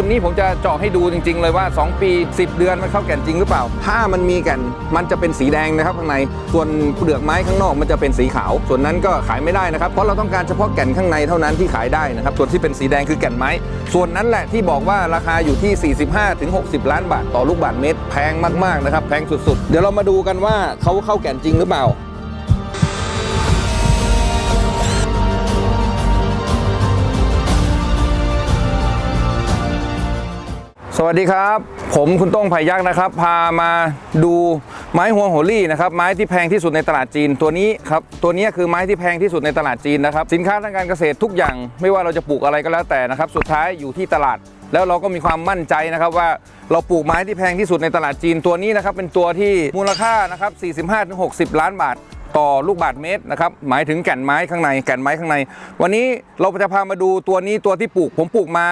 ต้นนี้ผมจะเจาะให้ดูจริง ๆ เลยว่า 2 ปี 10 เดือนมันเข้าแก่นจริงหรือเปล่า ถ้ามันมีแก่นมันจะเป็นสีแดงนะครับข้างใน ส่วนเปลือกไม้ข้างนอกมันจะเป็นสีขาว ส่วนนั้นก็ขายไม่ได้นะครับ เพราะเราต้องการเฉพาะแก่นข้างในเท่านั้นที่ขายได้นะครับ ส่วนที่เป็นสีแดงคือแก่นไม้ ส่วนนั้นแหละที่บอกว่าราคาอยู่ที่ 45ถึง60 ล้านบาทต่อลูกบาทเมตร แพงมากๆนะครับ แพงสุดๆ เดี๋ยวเรามาดูกันว่าเขาเข้าแก่นจริงหรือเปล่า สวัสดีครับ ผมคุณต้งไผ่ยักษ์นะครับ พามาดูไม้ฮวงโหรี่นะครับไม้ที่แพงที่สุดในตลาดจีนตัวนี้ครับตัวนี้คือไม้ที่แพงที่สุดในตลาดจีนนะครับสินค้าทางการเกษตรทุกอย่าง ไม่ว่าเราจะปลูกอะไรก็แล้วแต่นะครับ สุดท้ายอยู่ที่ตลาด แล้วเราก็มีความมั่นใจนะครับว่าเราปลูกไม้ที่แพงที่สุดในตลาดจีนตัวนี้นะครับเป็นตัวที่มูลค่านะครับ45-60 ล้านบาทต่อลูกบาทเมตรนะครับหมายถึงแก่นไม้ข้างในแก่นไม้ข้างใน วันนี้เราจะพามาดูตัวนี้ตัวที่ปลูกผมปลูกมา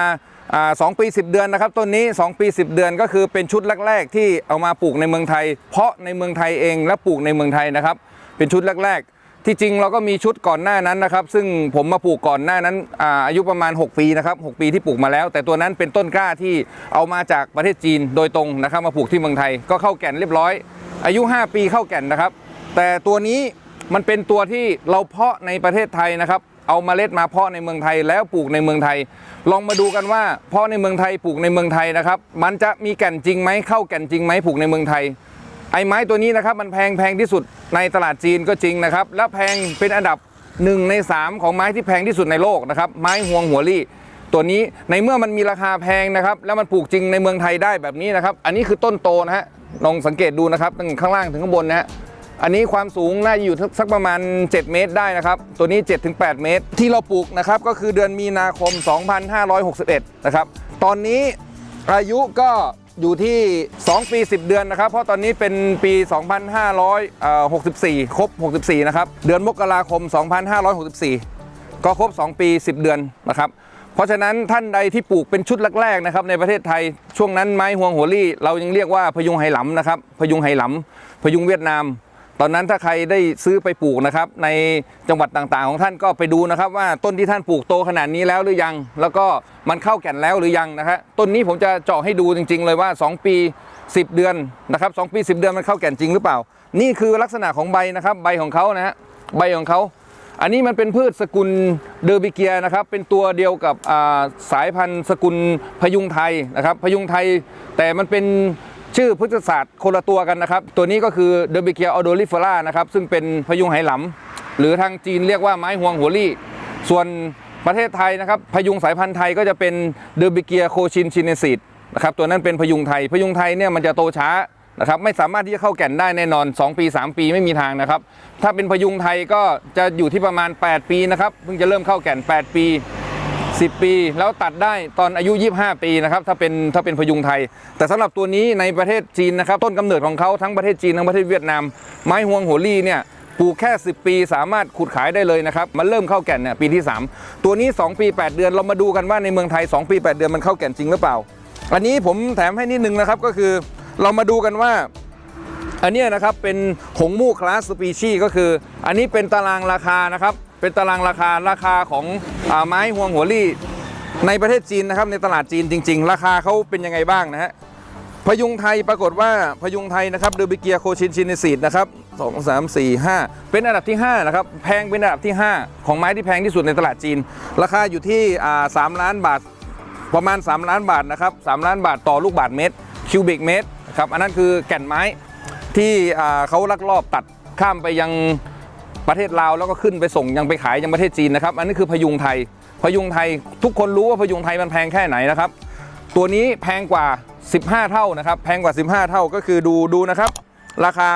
สองปี 10 เดือนนะครับต้นนี้ 2 ปี 10 เดือนก็คือเป็นชุดแรก ๆ ที่เอามาปลูกในเมืองไทย เพาะในเมืองไทยเองและปลูกในเมืองไทยนะครับ เป็นชุดแรก ๆ ที่จริงเราก็มีชุดก่อนหน้านั้นนะครับ ซึ่งผมมาปลูกก่อนหน้านั้นอาอายุประมาณ 6 ปีนะครับ6ปีที่ปลูกมาแล้ว แต่ตัวนั้นเป็นต้นกล้าที่เอามาจากประเทศจีนโดยตรงนะครับ มาปลูกที่เมืองไทยก็เข้าแก่นเรียบร้อย อายุ 5 ปีเข้าแก่นนะครับ แต่ตัวนี้มันเป็นตัวที่เราเพาะในประเทศไทยนะครับ เอามาเมล็ดมาเพาะในเมืองไทยแล้วปลูกในเมืองไทย ลองมาดูกันว่าเพาะในเมืองไทยปลูกในเมืองไทยนะครับมันจะมีแก่นจริงไหมเข้าแก่นจริงไหมปลูกในเมืองไทย ไอ้ไม้ตัวนี้นะครับมันแพงแพงที่สุดในตลาดจีนก็จริงนะครับและแพงเป็นอันดับหนึ่งในสามของไม้ที่แพงที่สุดในโลกนะครับไม้ฮวงหัวลี่ ตัวนี้ในเมื่อมันมีราคาแพงนะครับ แล้วมันปลูกจริงในเมืองไทยได้แบบนี้นะครับ อันนี้คือต้นโตนะฮะลองสังเกตดูนะครับตั้งข้างล่างถึงข้างบนนะฮะ อันนี้ความสูงน่าจะอยู่สักประมาณ 7 เมตรได้นะครับ ตัวนี้ 7-8 เมตร ที่เราปลูกนะครับก็คือเดือนมีนาคม 2561 นะครับ ตอนนี้อายุก็อยู่ที่ 2 ปี 10 เดือนนะครับ เพราะตอนนี้เป็นปี 2564 ครบ 64 นะครับ เดือนมกราคม 2564 ก็ครบ 2 ปี 10 เดือนนะครับเพราะฉะนั้นท่านใดที่ปลูกเป็นชุดแรกๆนะครับในประเทศไทยช่วงนั้นไม้ฮวงหัวลี่ เรายังเรียกว่าพยุงไหหลำนะครับพยุงไหหลำพยุงเวียดนาม ตอนนั้นถ้าใครได้ซื้อไปปลูกนะครับ ในจังหวัดต่างๆ ของท่านก็ไปดูนะครับ ว่าต้นที่ท่านปลูกโตขนาดนี้แล้วหรือยัง แล้วก็มันเข้าแก่นแล้วหรือยังนะครับต้นนี้ผมจะเจาะให้ดูจริง ๆ เลยว่า 2 ปี 10 เดือนนะครับสปี10 เดือนมันเข้าแก่นจริงหรือเปล่า นี่คือลักษณะของใบนะครับ ใบของเขานะฮะใบของเขาอันนี้มันเป็นพืชสกุลเดอร์บิเกียนะครับ เป็นตัวเดียวกับาสายพันธุ์สกุลพยุงไทยนะครับ พยุงไทยแต่มันเป็น ชื่อพฤกษศาสตร์คนละตัวกันนะครับ ตัวนี้ก็คือเดอร์บิเกียออโดลิเฟล่านะครับ ซึ่งเป็นพยุงไหหลำหรือทางจีนเรียกว่าไม้ฮวงหัวลี่ ส่วนประเทศไทยนะครับ พยุงสายพันธุ์ไทยก็จะเป็นเดอร์บิเกียโคชินชินเนซิตนะครับ ตัวนั้นเป็นพยุงไทย พยุงไทยเนี่ยมันจะโตช้านะครับไม่สามารถที่จะเข้าแก่นได้แน่นอน 2 ปี 3 ปีไม่มีทางนะครับ ถ้าเป็นพยุงไทยก็จะอยู่ที่ประมาณ 8 ปีนะครับเพิ่งจะเริ่มเข้าแก่น 8 ปี 10 ปี แล้วตัดได้ตอนอายุ 25 ปีนะครับถ้าเป็นถ้าเป็นพยุงไทย แต่สำหรับตัวนี้ในประเทศจีนนะครับต้นกำเนิดของเขาทั้งประเทศจีนทั้งประเทศเวียดนาม ไม้ฮวงโหรี่เนี่ยปลูกแค่ 10 ปีสามารถขุดขายได้เลยนะครับ มันเริ่มเข้าแก่นเนี่ยปีที่ 3 ตัวนี้ 2 ปี 8 เดือนเรามาดูกันว่าในเมืองไทย 2 ปี 8 เดือนมันเข้าแก่นจริงหรือเปล่า อันนี้ผมแถมให้นิดนึงนะครับก็คือเรามาดูกันว่า อันนี้นะครับเป็นหงมู่คลาสสปีชีก็คือ อันนี้เป็นตารางราคานะครับ เป็นตารางราคาราคาของอไม้ฮวงหัวลี่ในประเทศจีนนะครับในตลาดจีนจริง ๆ ราคาเขาเป็นยังไงบ้างนะฮะพยุงไทยปรากฏว่าพยุงไทยนะครับเดอบิเกียโคชินชินซีดนะครับสองสามสี่ห้าเป็นอันดับที่5นะครับแพงเป็นอันดับที่ 5 ของไม้ที่แพงที่สุดในตลาดจีน ราคาอยู่ที่สามล้านบาทประมาณ 3 ล้านบาทนะครับ3ล้านบาทต่อลูกบาทเมตรคิวบิกเมตรครับอันนั้นคือแก่นไม้ที่เขาลักลอบตัดข้ามไปยัง ประเทศลาวแล้วก็ขึ้นไปส่งยังไปขายยังประเทศจีนนะครับ อันนี้คือพยุงไทย พยุงไทยทุกคนรู้ว่าพยุงไทยมันแพงแค่ไหนนะครับ ตัวนี้แพงกว่า 15 เท่านะครับ แพงกว่า 15 เท่าก็คือดูดูนะครับ ราคา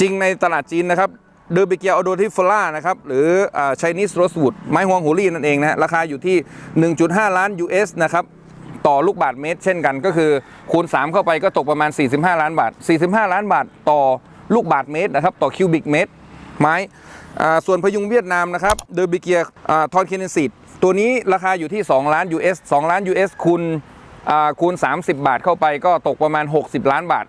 จริงในตลาดจีนนะครับเดอร์บิเกียอโดทิฟล่านะครับ หรือช i นีสโรส w ูดไม้ฮวงหูรี่นั่นเองนะราคาอยู่ที่ 1.5 ล้าน US นะครับ ต่อลูกบาทเมตร เช่นกันก็คือคูณ 3 เข้าไปก็ตกประมาณ 45 ล้านบาท 45 ล้านบาทต่อลูกบาทเมตรนะครับ ต่อคิวบิกเมตร ไม้ ส่วนพยุงเวียดนามนะครับเดอร์บิเกียทอนเคเนซิตตัวนี้ราคาอยู่ที่ 2 ล้าน US 2 ล้าน US คูณคูณ 30 บาทเข้าไปก็ตกประมาณ 60 ล้านบาท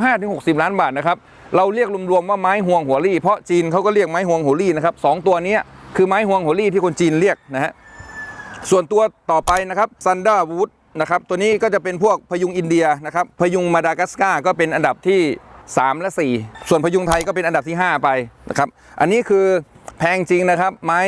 45-60 ล้านบาทนะครับเราเรียกรวมๆว่าไม้ห่วงหัวลี่เพราะจีนเขาก็เรียกไม้ห่วงหัวลี่นะครับสองตัวนี้คือไม้ห่วงหัวลี่ที่คนจีนเรียกนะฮะส่วนตัวต่อไปนะครับซันด้าวูดนะครับตัวนี้ก็จะเป็นพวกพยุงอินเดียนะครับพยุงมาดากัสการ์ก็เป็นอันดับที่ 3 และ 4 ส่วนพยุงไทยก็เป็นอันดับที่ 5 ไปนะครับอันนี้คือแพงจริงนะครับ ไม้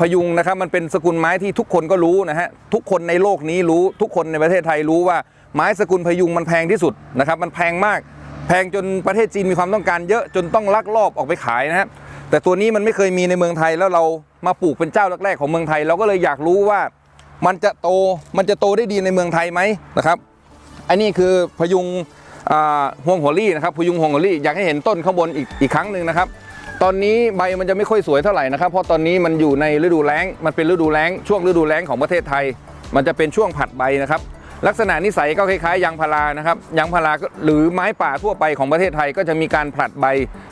พยุงนะครับมันเป็นสกุลไม้ที่ทุกคนก็รู้นะฮะทุกคนในโลกนี้รู้ทุกคนในประเทศไทยรู้ว่าไม้สกุลพยุงมันแพงที่สุดนะครับมันแพงมาก แพงจนประเทศจีนมีความต้องการเยอะจนต้องลักลอบออกไปขายนะครับแต่ตัวนี้มันไม่เคยมีในเมืองไทยแล้วเรามาปลูกเป็นเจ้าแรกๆของเมืองไทย เราก็เลยอยากรู้ว่ามันจะโตมันจะโตได้ดีในเมืองไทยไหมนะครับอันนี้คือพยุง ฮวงหัวลี่นะครับพยุงฮวงหัวลี่อยากให้เห็นต้นข้างบนอีกอีกครั้งหนึ่งนะครับตอนนี้ใบมันจะไม่ค่อยสวยเท่าไหร่นะครับ เพราะตอนนี้มันอยู่ในฤดูแล้ง มันเป็นฤดูแล้ง ช่วงฤดูแล้งของประเทศไทย มันจะเป็นช่วงผัดใบนะครับ ลักษณะนิสัยก็คล้ายๆยางพารานะครับยางพาราก็หรือไม้ป่าทั่วไปของประเทศไทยก็จะมีการผลัดใบ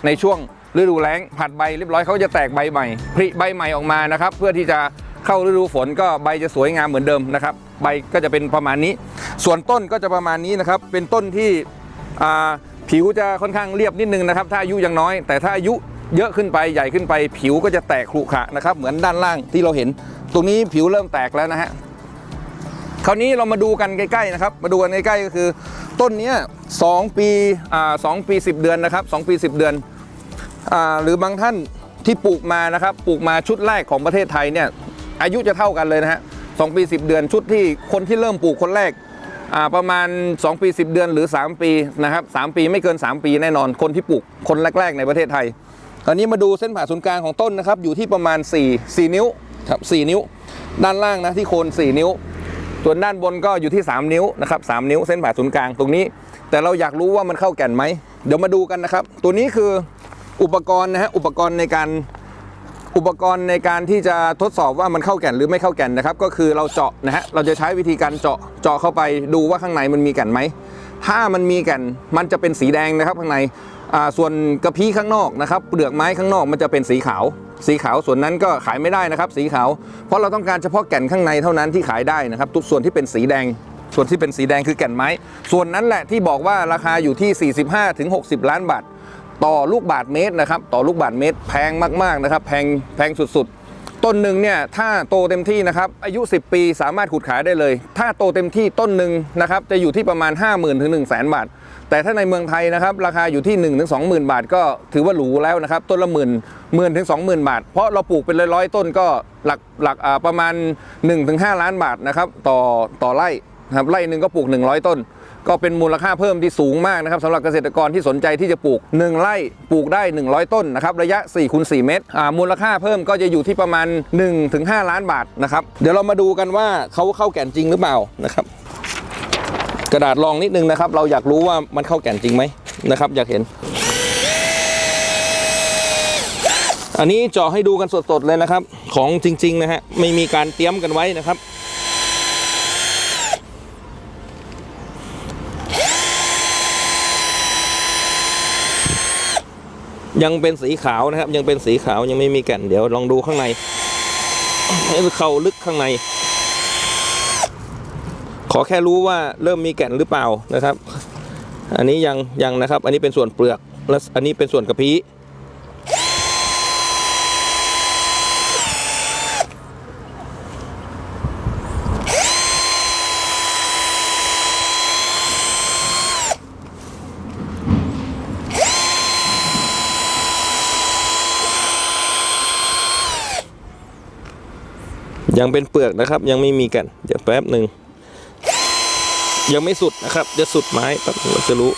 ในช่วงฤดูแล้งผัดใบเรียบร้อยเขาจะแตกใบใหม่ผลิใบใหม่ออกมานะครับ เพื่อที่จะเข้าฤดูฝนก็ใบจะสวยงามเหมือนเดิมนะครับ ใบก็จะเป็นประมาณนี้ ส่วนต้นก็จะประมาณนี้นะครับ เป็นต้นที่ ผิวจะค่อนข้างเรียบนิดนึงนะครับ ถ้าอายุยังน้อย แต่ถ้าอายุเยอะขึ้นไปใหญ่ขึ้นไป ผิวก็จะแตกขรุขระนะครับเหมือนด้านล่างที่เราเห็น ตรงนี้ผิวเริ่มแตกแล้วนะฮะคราวนี้เรามาดูกันใกล้ๆนะครับ มาดูกันใกล้ๆก็คือ ต้นนี้สองปีอ่าสองปี10เดือนนะครับสองปี10เดือนอ่าหรือบางท่านที่ปลูกมานะครับปลูกมาชุดแรกของประเทศไทยเนี่ยอายุจะเท่ากันเลยนะฮะสองปี10เดือนชุดที่คนที่เริ่มปลูกคนแรก ประมาณ 2 ปี 10 เดือนหรือ 3 ปีนะครับ3ปีไม่เกิน 3 ปีแน่นอนคนที่ปลูกคนแรก ๆ ในประเทศไทยคราวนี้มาดูเส้นผ่าศูนย์กลางของต้นนะครับอยู่ที่ประมาณ 4 4 นิ้วครับ4นิ้ว ด้านล่างนะที่โคน 4 นิ้วส่วนด้านบนก็อยู่ที่ 3 นิ้วนะครับ3นิ้วเส้นผ่าศูนย์กลางตรงนี้ แต่เราอยากรู้ว่ามันเข้าแก่นไหมเดี๋ยวมาดูกันนะครับ ตัวนี้คืออุปกรณ์นะฮะอุปกรณ์ในการ อุปกรณ์ในการที่จะทดสอบว่ามันเข้าแก่นหรือไม่เข้าแก่นนะครับ ก็คือเราเจาะนะฮะเราจะใช้วิธีการเจาะเจาะเข้าไปดูว่าข้างในมันมีแก่นไหมถ้ามันมีแก่นมันจะเป็นสีแดงนะครับข้างในส่วนกระพี้ข้างนอกนะครับเปลือกไม้ข้างนอกมันจะเป็นสีขาว สีขาวส่วนนั้นก็ขายไม่ได้นะครับ สีขาว เพราะเราต้องการเฉพาะแก่นข้างในเท่านั้นที่ขายได้นะครับ ทุกส่วนที่เป็นสีแดง ส่วนที่เป็นสีแดงคือแก่นไม้ ส่วนนั้นแหละที่บอกว่าราคาอยู่ที่ 45ถึง60 ล้านบาท ต่อลูกบาทเมตรนะครับต่อลูกบาทเมตรแพงมากๆนะครับแพงแพงสุดๆ ต้นหนึ่งเนี่ยถ้าโตเต็มที่นะครับอายุ 10 ปีสามารถขุดขายได้เลย ถ้าโตเต็มที่ต้นหนึ่งนะครับจะอยู่ที่ประมาณ 5 0,000ถึง1 0 0 0 0แบาท แต่ถ้าในเมืองไทยนะครับราคาอยู่ที่1ถึง20,000บาท ก็ถือว่าหรูแล้วนะครับต้นละหมื่นหมื่นถึง20,000บาท เพราะเราปลูกเป็นร้อยๆต้นก็หลักหลักประมาณ1ถึง5ล้านบาทนะครับต่อต่อไร่ครับไร่หนึ่งก็ปลูก 100 ต้น ก็เป็นมูลค่าเพิ่มที่สูงมากนะครับสำหรับเกษตรกรที่สนใจที่จะปลูก 1 ไร่ปลูกได้ 100 ต้นนะครับระยะ4คูณ4เมตรมูลค่าเพิ่มก็จะอยู่ที่ประมาณ 1-5 ล้านบาทนะครับเดี๋ยวเรามาดูกันว่าเขาเข้าแก่นจริงหรือเปล่านะครับกระดาษรองนิดนึงนะครับ เราอยากรู้ว่ามันเข้าแก่นจริงไหมนะครับ อยากเห็น อันนี้เจาะให้ดูกันสดๆเลยนะครับ ของจริง ๆ นะฮะไม่มีการเตรียมกันไว้นะครับ ยังเป็นสีขาวนะครับ ยังเป็นสีขาวยังไม่มีแก่นเดี๋ยวลองดูข้างในให้เข้าลึกข้างใน ขอแค่รู้ว่าเริ่มมีแก่นหรือเปล่านะครับ อันนี้ยังยังนะครับ อันนี้เป็นส่วนเปลือกและอันนี้เป็นส่วนกระพี้ ยังเป็นเปลือกนะครับ ยังไม่มีแก่นเดี๋ยวแป๊บหนึ่งยังไม่สุดนะครับจะสุดไม้แป๊บเราจะรู้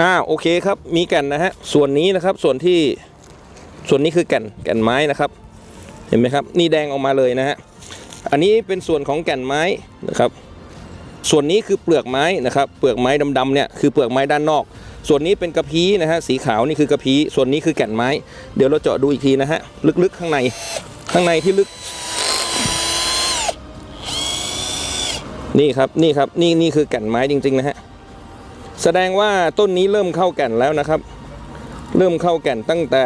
อ่าโอเคครับมีแก่นนะฮะส่วนนี้นะครับส่วนที่ส่วนนี้คือแก่นแก่นไม้นะครับ เห็นไหมครับ นี่แดงออกมาเลยนะฮะอันนี้เป็นส่วนของแก่นไม้นะครับ ส่วนนี้คือเปลือกไม้นะครับ เปลือกไม้ดำๆเนี่ยคือเปลือกไม้ด้านนอก ส่วนนี้เป็นกระพี้นะฮะสีขาวนี่คือกระพี้ส่วนนี้คือแก่นไม้ เดี๋ยวเราเจาะดูอีกทีนะฮะลึกๆข้างในข้างในที่ลึก นี่ครับนี่ครับนี่นี่คือแก่นไม้จริง ๆ นะฮะแสดงว่าต้นนี้เริ่มเข้าแก่นแล้วนะครับ เริ่มเข้าแก่นตั้งแต่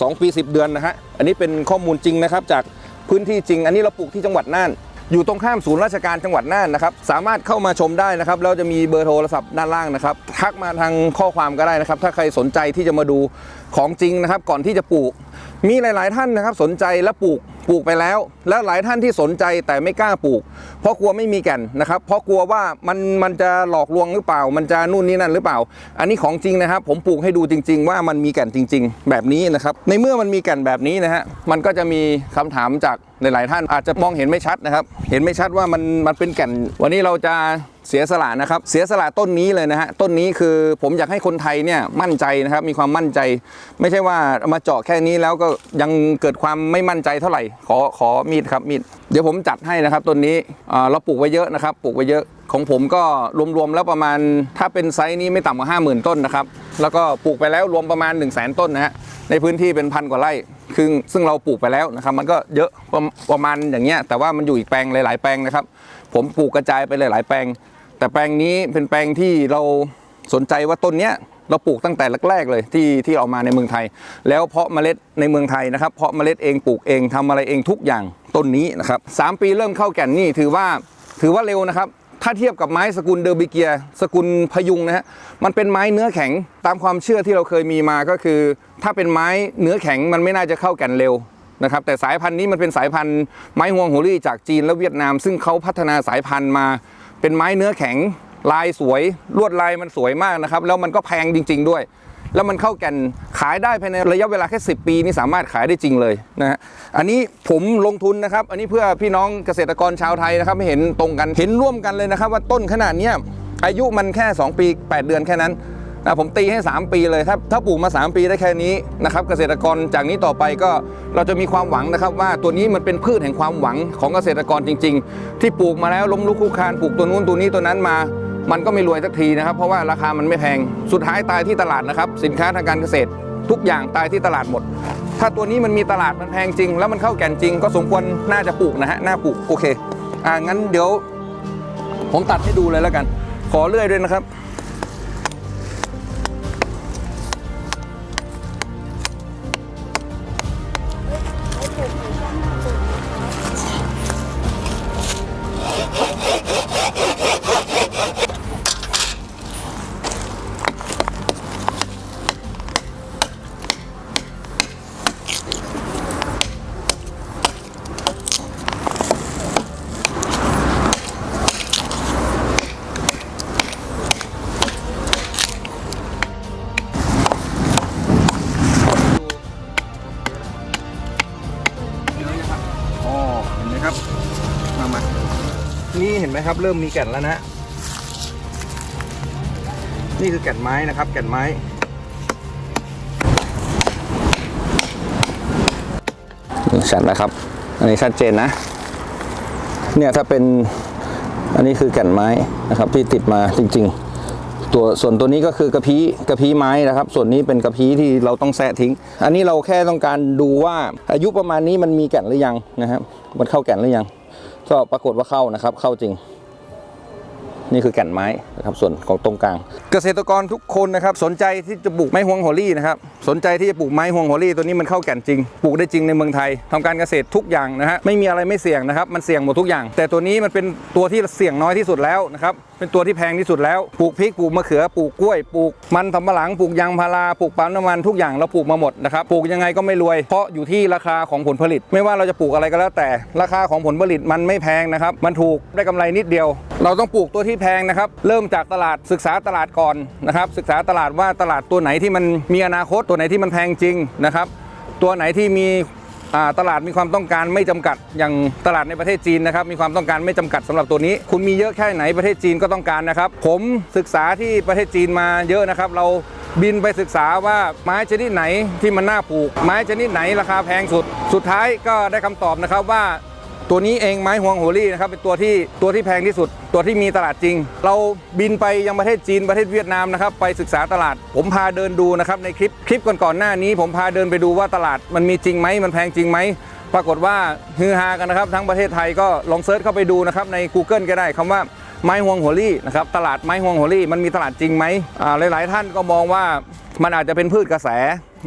สองปี10เดือนนะฮะอันนี้เป็นข้อมูลจริงนะครับจากพื้นที่จริง อันนี้เราปลูกที่จังหวัดน่าน อยู่ตรงข้ามศูนย์ราชการจังหวัดน่านนะครับ สามารถเข้ามาชมได้นะครับแล้วจะมีเบอร์โทรศัพท์ด้านล่างนะครับ ทักมาทางข้อความก็ได้นะครับ ถ้าใครสนใจที่จะมาดูของจริงนะครับ ก่อนที่จะปลูก มีหลาย ๆ ท่านนะครับ สนใจและปลูก ปลูกไปแล้ว แล้วหลายท่านที่สนใจแต่ไม่กล้าปลูก เพราะกลัวไม่มีแก่นนะครับ เพราะกลัวว่ามันมันจะหลอกลวงหรือเปล่า มันจะนู่นนี่นั่นหรือเปล่า อันนี้ของจริงนะครับ ผมปลูกให้ดูจริง ๆ ว่ามันมีแก่นจริง ๆ แบบนี้นะครับ ในเมื่อมันมีแก่นแบบนี้นะฮะมันก็จะมีคำถามจากหลาย ๆ ท่านอาจจะมองเห็นไม่ชัดนะครับ เห็นไม่ชัดว่ามันมันเป็นแก่น วันนี้เราจะ เสียสละนะครับ เสียสละต้นนี้เลยนะฮะ ต้นนี้คือผมอยากให้คนไทยเนี่ยมั่นใจนะครับ มีความมั่นใจ ไม่ใช่ว่ามาเจาะแค่นี้แล้วก็ยังเกิดความไม่มั่นใจเท่าไหร่ ขอขอมีดครับมีด เดี๋ยวผมจัดให้นะครับต้นนี้เราปลูกไว้เยอะนะครับ ปลูกไว้เยอะ ของผมก็รวมๆแล้วประมาณ ถ้าเป็นไซส์นี้ไม่ต่ำกว่า 50,000 ต้นนะครับ แล้วก็ปลูกไปแล้วรวมประมาณ 1 0 0 0 0แต้นนะฮะ ในพื้นที่เป็นพันกว่าไร่คือซึ่งเราปลูกไปแล้วนะครับ มันก็เยอะประประมาณอย่างเงี้ย แต่ว่ามันอยู่อีกแปลงหลาย ๆ แปลงนะครับ ผมปลูกกระจายไปหลาย ๆ แปลง แต่แปลงนี้เป็นแปลงที่เราสนใจว่าต้นเนี้ยเราปลูกตั้งแต่แรกๆเลยที่ที่เอามาในเมืองไทย แล้วเพาะเมล็ดในเมืองไทยนะครับ เพาะเมล็ดเองปลูกเองทำอะไรเองทุกอย่างต้นนี้นะครับสามปีเริ่มเข้าแก่นนี่ถือว่าถือว่าเร็วนะครับ ถ้าเทียบกับไม้สกุลเดอร์บิเกีย สกุลพยุงนะฮะมันเป็นไม้เนื้อแข็งตามความเชื่อที่เราเคยมีมาก็คือ ถ้าเป็นไม้เนื้อแข็งมันไม่น่าจะเข้าแก่นเร็วนะครับแต่สายพันธุ์นี้มันเป็นสายพันธุ์ไม้ฮวงโฮลี่จากจีนและเวียดนาม ซึ่งเขาพัฒนาสายพันธุ์มา เป็นไม้เนื้อแข็งลายสวยลวดลายมันสวยมากนะครับ แล้วมันก็แพงจริง ๆ ด้วย แล้วมันเข้าแก่นขายได้ภายในระยะเวลาแค่ 10 ปีนี่สามารถขายได้จริงเลยนะฮะอันนี้ผมลงทุนนะครับ อันนี้เพื่อพี่น้องเกษตรกรชาวไทยนะครับให้เห็นตรงกันเห็นร่วมกันเลยนะครับ ว่าต้นขนาดเนี้ยอายุมันแค่ 2 ปี 8 เดือนแค่นั้น นะผมตีให้ 3 ปีเลยถ้าถ้าปลูกมา 3 ปีได้แค่นี้นะครับเกษตรกรจากนี้ต่อไปก็เราจะมีความหวังนะครับ ว่าตัวนี้มันเป็นพืชแห่งความหวังของเกษตรกรจริง ๆ ที่ปลูกมาแล้วล้มลุกคลุกคลานปลูกตัวนู้นตัวนี้ตัวนั้นมา มันก็ไม่รวยสักทีนะครับ เพราะว่าราคามันไม่แพงสุดท้ายตายที่ตลาดนะครับ สินค้าทางการเกษตร ทุกอย่างตายที่ตลาดหมด ถ้าตัวนี้มันมีตลาดมันแพงจริง แล้วมันเข้าแก่นจริง ก็สมควรน่าจะปลูกนะฮะน่าปลูกโอเคอ่างั้นเดี๋ยว ผมตัดให้ดูเลยแล้วกัน ขอเลื่อยด้วยนะครับ ครับ เริ่มมีแก่นแล้วนะนี่คือแก่นไม้นะครับ แก่นไม้ ชัดนะครับ อันนี้ชัดเจนนะ เนี่ยถ้าเป็นอันนี้คือแก่นไม้นะครับ ที่ติดมาจริง ๆ ตัวส่วนตัวนี้ก็คือกระพี้กระพี้ไม้นะครับ ส่วนนี้เป็นกระพี้ที่เราต้องแซะทิ้ง อันนี้เราแค่ต้องการดูว่าอายุประมาณนี้มันมีแก่นหรือยังนะครับ มันเข้าแก่นหรือยัง ก็ปรากฏว่าเข้านะครับ เข้าจริง นี่คือแก่นไม้ นะครับส่วนของตรงกลาง เกษตรกรทุกคนนะครับสนใจที่จะปลูกไม้ฮวงโฮลี่นะครับสนใจที่จะปลูกไม้ฮวงโฮลี่ตัวนี้มันเข้าแก่นจริงปลูกได้จริงในเมืองไทยทำการเกษตรทุกอย่างนะฮะไม่มีอะไรไม่เสี่ยงนะครับมันเสี่ยงหมดทุกอย่าง แต่ตัวนี้มันเป็นตัวที่เสี่ยงน้อยที่สุดแล้วนะครับเป็นตัวที่แพงที่สุดแล้วปลูกพริกปลูกมะเขือปลูกกล้วยปลูกมันสำปะหลังปลูกยางพาราปลูกปาล์มน้ำมันทุกอย่างเราปลูกมาหมดนะครับปลูกยังไงก็ไม่รวย เพราะอยู่ที่ราคาของผลผลิต ไม่ว่าเราจะปลูกอะไรก็แล้ว แต่ราคาของผลผลิตมันไม่แพงนะครับมันถูกได้กำไรนิดเดียว เราต้องปลูกตัวที่แพงนะครับเริ่มจากตลาดศึกษาตลาดก่อนนะครับ ศึกษาตลาดว่าตลาดตัวไหนที่มันมีอนาคตตัวไหนที่มันแพงจริงนะครับ ตัวไหนที่มีตลาดมีความต้องการไม่จำกัดอย่างตลาดในประเทศจีนนะครับ มีความต้องการไม่จำกัดสำหรับตัวนี้ คุณมีเยอะแค่ไหนประเทศจีนก็ต้องการนะครับ ผมศึกษาที่ประเทศจีนมาเยอะนะครับ เราบินไปศึกษาว่าไม้ชนิดไหนที่มันน่าปลูก ไม้ชนิดไหนราคาแพงสุด สุดท้ายก็ได้คำตอบนะครับว่า ตัวนี้เองไม้ฮวงโฮลี่นะครับเป็นตัวที่ตัวที่แพงที่สุด ตัวที่มีตลาดจริง เราบินไปยังประเทศจีนประเทศเวียดนามนะครับไปศึกษาตลาด ผมพาเดินดูนะครับในคลิปคลิปก่อนๆหน้านี้ ผมพาเดินไปดูว่าตลาดมันมีจริงไหมมันแพงจริงไหมปรากฏว่าฮือฮากันนะครับ ทั้งประเทศไทยก็ลองเซิร์ชเข้าไปดูนะครับใน Google ก็ได้คำว่าไม้ฮวงโฮลี่นะครับตลาดไม้ฮวงโฮลี่มันมีตลาดจริงไหมอ่าหลายๆ ท่านก็มองว่ามันอาจจะเป็นพืชกระแส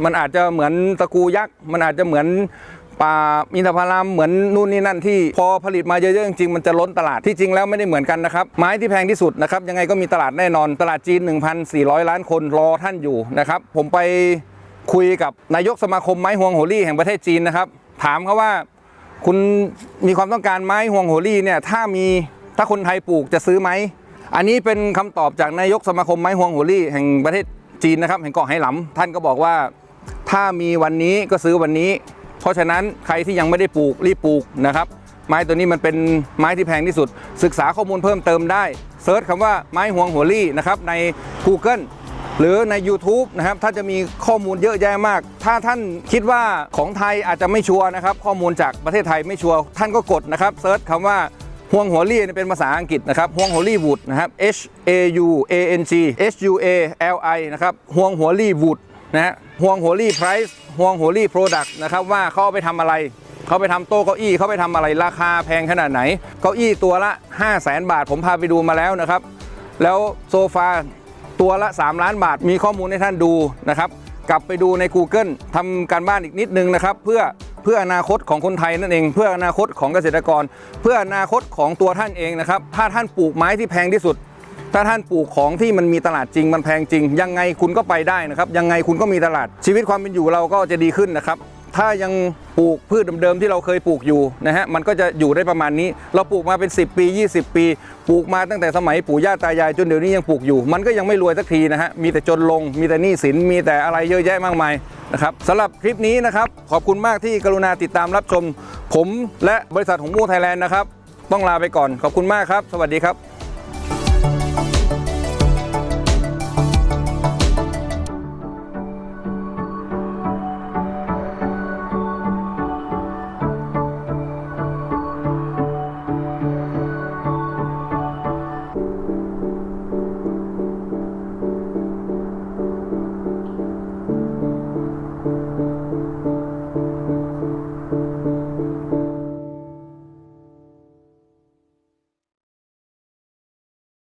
มันอาจจะเหมือนตะกูยักษ์มันอาจจะเหมือน ป่าอินทผลัมเหมือนนู่นนี่นั่นที่พอผลิตมาเยอะๆจริงๆมันจะล้นตลาดที่จริงแล้วไม่ได้เหมือนกันนะครับไม้ที่แพงที่สุดนะครับยังไงก็มีตลาดแน่นอนตลาดจีน 1,400 ล้านคนรอท่านอยู่นะครับผมไปคุยกับนายกสมาคมไม้ฮวงโหรี่แห่งประเทศจีนนะครับถามเขาว่าคุณมีความต้องการไม้ฮวงโหรี่เนี่ยถ้ามีถ้าคนไทยปลูกจะซื้อไหมอันนี้เป็นคำตอบจากนายกสมาคมไม้ฮวงโหรี่แห่งประเทศจีนนะครับแห่งเกาะไหหลำท่านก็บอกว่า ถ้ามีวันนี้ก็ซื้อวันนี้ เพราะฉะนั้นใครที่ยังไม่ได้ปลูกรีบปลูกนะครับ ไม้ตัวนี้มันเป็นไม้ที่แพงที่สุด ศึกษาข้อมูลเพิ่มเติมได้เซิร์ชคำว่าไม้ฮวงโหรี่นะครับใน Google หรือใน YouTube นะครับถ้านจะมีข้อมูลเยอะแยะมาก ถ้าท่านคิดว่าของไทยอาจจะไม่ชัวร์นะครับ ข้อมูลจากประเทศไทยไม่ชัวร์ท่านก็กดนะครับเซิร์ชคำว่าฮวงหัวลี่เป็นภาษาอังกฤษนะครับฮวงหัวลี่วูดนะครับ H A U A N G H U A L I นะครับฮวงหัวลี่วูดนะฮะ ฮวงหัวลี่ไพรซ์ฮวงหัวลี่โปรดักต์นะครับว่าเขาเอาไปทำอะไร เขาไปทำโต๊ะเก้าอี้เขาไปทำอะไรราคาแพงขนาดไหน เก้าอี้ตัวละ 5 0 0แสนบาท ผมพาไปดูมาแล้วนะครับ แล้วโซฟาตัวละ 3 ล้านบาทมีข้อมูลให้ท่านดูนะครับกลับไปดูใน Google ทำการบ้านอีกนิดนึงนะครับ เพื่อเพื่ออนาคตของคนไทยนั่นเอง เพื่ออนาคตของเกษตรกร เพื่ออนาคตของตัวท่านเองนะครับ ถ้าท่านปลูกไม้ที่แพงที่สุด ถ้าท่านปลูกของที่มันมีตลาดจริงมันแพงจริง ยังไงคุณก็ไปได้นะครับยังไงคุณก็มีตลาดชีวิตความเป็นอยู่เราก็จะดีขึ้นนะครับถ้ายังปลูกพืชเดิมๆที่เราเคยปลูกอยู่นะฮะมันก็จะอยู่ได้ประมาณนี้ เราปลูกมาเป็น 10 ปี 20 ปี ปลูกมาตั้งแต่สมัยปู่ย่าตายายจนเดี๋ยวนี้ยังปลูกอยู่ มันก็ยังไม่รวยสักทีนะฮะมีแต่จนลง มีแต่หนี้สินมีแต่อะไรเยอะแยะมากมายนะครับสำหรับคลิปนี้นะครับขอบคุณมากที่กรุณาติดตามรับชม ผมและบริษัทของมูไทยแลนด์นะครับต้องลาไปก่อนขอบคุณมากครับ สวัสดีครับ